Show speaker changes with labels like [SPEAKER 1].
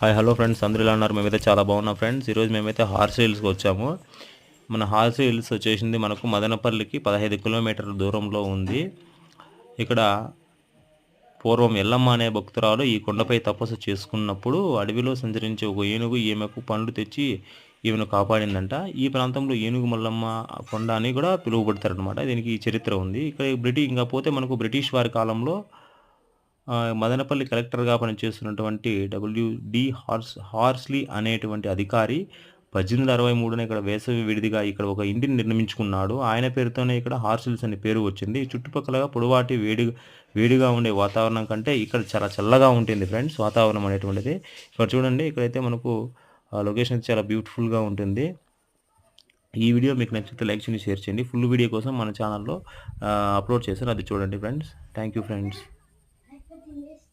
[SPEAKER 1] Hi hello friends అందరూ ఇలా ఉన్నారు? మేమైతే చాలా బాగున్నాం ఫ్రెండ్స్ ఈరోజు మేమైతే హార్స్ హిల్స్కి వచ్చాము. మన హార్స్ హిల్స్ వచ్చేసింది మనకు మదనపల్లికి పదహైదు కిలోమీటర్ల దూరంలో ఉంది. ఇక్కడ పూర్వం ఎల్లమ్మ అనే భక్తురాలు ఈ కొండపై తపస్సు చేసుకున్నప్పుడు అడవిలో సంచరించే ఒక ఏనుగు ఈమెకు పండ్లు తెచ్చి ఈమెను కాపాడిందంట. ఈ ప్రాంతంలో ఏనుగు మల్లమ్మ కొండ అని కూడా పిలువబడతారనమాట దీనికి చరిత్ర ఉంది. ఇక్కడ బ్రిటిష్ ఇంకా పోతే మనకు బ్రిటిష్ వారి కాలంలో మదనపల్లి కలెక్టర్గా పనిచేస్తున్నటువంటి డబ్ల్యూడి హార్స్ హార్స్లీ అనేటువంటి అధికారి పద్దెనిమిది వందల అరవై మూడున ఇక్కడ వేసవి విడిదిగా ఇక్కడ ఒక ఇంటిని నిర్మించుకున్నాడు. ఆయన పేరుతోనే ఇక్కడ హార్సిల్స్ అనే పేరు వచ్చింది. చుట్టుపక్కల పొడవాటి వేడి వేడిగా ఉండే వాతావరణం కంటే ఇక్కడ చాలా చల్లగా ఉంటుంది ఫ్రెండ్స్ వాతావరణం అనేటువంటిది. ఇక్కడ చూడండి ఇక్కడైతే మనకు లొకేషన్ చాలా బ్యూటిఫుల్గా ఉంటుంది. ఈ వీడియో మీకు నచ్చితే లైక్ చేయండి షేర్ చేయండి. ఫుల్ వీడియో కోసం మన ఛానల్లో అప్లోడ్ చేశాను అది చూడండి ఫ్రెండ్స్. Thank you friends.